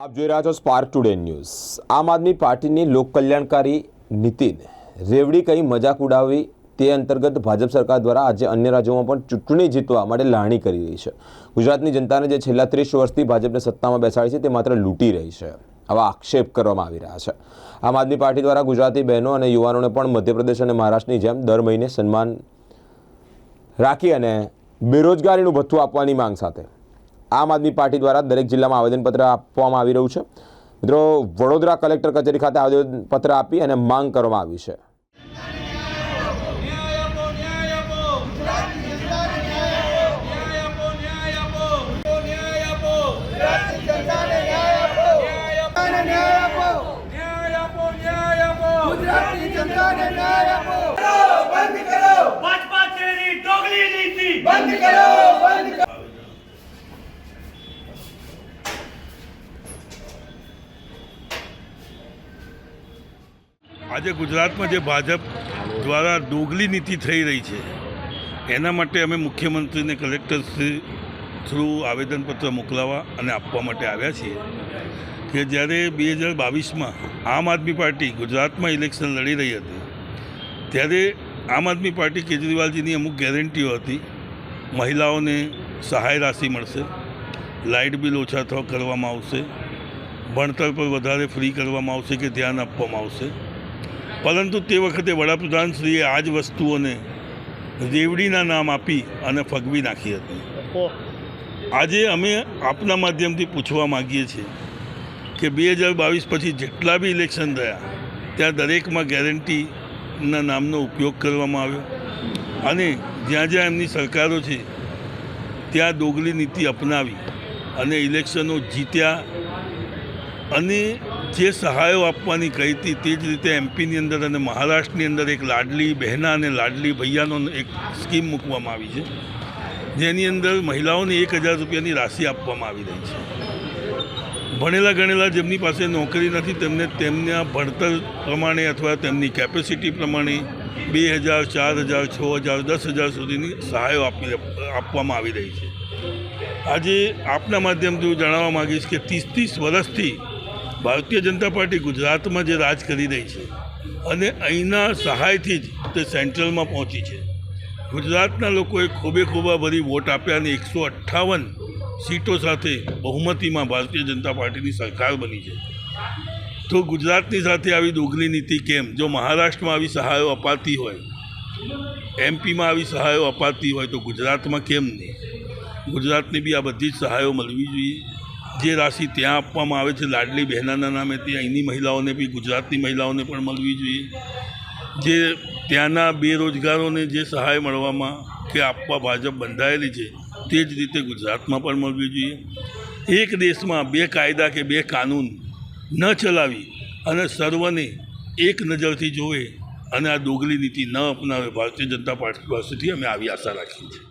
આપ જોઈ રહ્યા છો સ્પાર્ક ટુડે ન્યૂઝ આમ આદમી પાર્ટીની લોક કલ્યાણકારી નીતિન રેવડી કઈ મજાક ઉડાવી તે અંતર્ગત ભાજપ સરકાર દ્વારા આજે અન્ય રાજ્યોમાં પણ ચૂંટણી જીતવા માટે લાણી કરી રહી છે. ગુજરાતની જનતાને જે છેલ્લા ત્રીસ વર્ષથી ભાજપને સત્તામાં બેસાડી છે તે માત્ર લૂંટી રહી છે. આવા આક્ષેપ કરવામાં આવી રહ્યા છે. આમ આદમી પાર્ટી દ્વારા ગુજરાતી બહેનો અને યુવાનોને પણ મધ્યપ્રદેશ અને મહારાષ્ટ્રની જેમ દર મહિને સન્માન રાખી અને બેરોજગારીનું ભથ્થું આપવાની માંગ સાથે આમ આદમી પાર્ટી દ્વારા દરેક જિલ્લામાં આવેદનપત્ર આપવામાં આવી રહ્યું છે. મિત્રો, વડોદરા કલેક્ટર કચેરી ખાતે આવેદનપત્ર આપી અને માંગ કરવામાં આવી છે ન્યાય આપો ન્યાય આપો ન્યાય આપો ન્યાય આપો ન્યાય આપો ન્યાય આપો બંધ કરો ભાજપા તેરી ડોગલી નીતિ બંધ કરો બંધ કરો આજે ગુજરાતમાં જે ભાજપ દ્વારા દોગલી નીતિ થઈ રહી છે, એના માટે અમે મુખ્યમંત્રીને કલેક્ટરશ્રી થ્રુ આવેદનપત્ર મોકલાવવા અને આપવા માટે આવ્યા છીએ કે જ્યારે બે હજાર બાવીસમાં આમ આદમી પાર્ટી ગુજરાતમાં ઇલેક્શન લડી રહી હતી, ત્યારે આમ આદમી પાર્ટી કેજરીવાલજીની અમુક ગેરંટીઓ હતી, મહિલાઓને સહાય રાશિ મળશે, લાઇટ બિલ ઓછા કરવામાં આવશે, ભણતર પર વધારે ફ્રી કરવામાં આવશે કે ધ્યાન આપવામાં આવશે પરંતુ તે વખતે વડાપ્રધાનશ્રીએ આ જ વસ્તુઓને રેવડીના નામ આપી અને ફગવી નાખી હતી. આજે અમે આપના માધ્યમથી પૂછવા માગીએ છીએ કે બે હજાર બાવીસ પછી જેટલા બી ઇલેક્શન થયા ત્યાં દરેકમાં ગેરંટીના નામનો ઉપયોગ કરવામાં આવ્યો અને જ્યાં જ્યાં એમની સરકારો છે ત્યાં ડોગલી નીતિ અપનાવી અને ઇલેક્શનો જીત્યા અને જે સહાયો આપવાની કહી હતી તે જ રીતે એમપીની અંદર અને મહારાષ્ટ્રની અંદર એક લાડલી બહેના અને લાડલી ભૈયાનો એક સ્કીમ મૂકવામાં આવી છે, જેની અંદર મહિલાઓને એક હજાર રૂપિયાની રાશિ આપવામાં આવી રહી છે. ભણેલા ગણેલા જેમની પાસે નોકરી નથી, તેમને તેમના ભણતર પ્રમાણે અથવા તેમની કેપેસિટી પ્રમાણે બે હજાર, ચાર હજાર, છ હજાર, દસ હજાર સુધીની સહાયો આપી આપવામાં આવી રહી છે. આજે આપના માધ્યમથી હું જણાવવા માગીશ કે ત્રીસ ત્રીસ વર્ષથી ભારતીય જનતા પાર્ટી ગુજરાતમાં જે રાજ કરી રહી છે અને અહીંના સહાયથી જ તે સેન્ટ્રલમાં પહોંચી છે. ગુજરાતના લોકોએ ખૂબે ખૂબા ભરી વોટ આપ્યા અને એકસો અઠ્ઠાવન સીટો સાથે બહુમતીમાં ભારતીય જનતા પાર્ટીની સરકાર બની છે. તો ગુજરાતની સાથે આવી દોગલી નીતિ કેમ? જો મહારાષ્ટ્રમાં આવી સહાયો અપાતી હોય, એમપીમાં આવી સહાયો અપાતી હોય તો ગુજરાતમાં કેમ નહીં? ગુજરાતની બી આ બધી જ સહાયો મળવી જોઈએ. જે રાશિ ત્યાં આપવામાં આવે છે, લાડલી બહેનાના નામે તે અહીંની મહિલાઓને બી, ગુજરાતની મહિલાઓને પણ મળવી જોઈએ. જે ત્યાંના બેરોજગારોને જે સહાય મળવામાં કે આપવા ભાજપ બંધાયેલી છે, તે જ રીતે ગુજરાતમાં પણ મળવી જોઈએ. એક દેશમાં બે કાયદા કે બે કાનૂન ન ચલાવી અને સર્વને એક નજરથી જોવે અને આ દોગલી નીતિ ન અપનાવે, ભારતીય જનતા પાર્ટી પાસેથી અમે આવી આશા રાખીએ છીએ.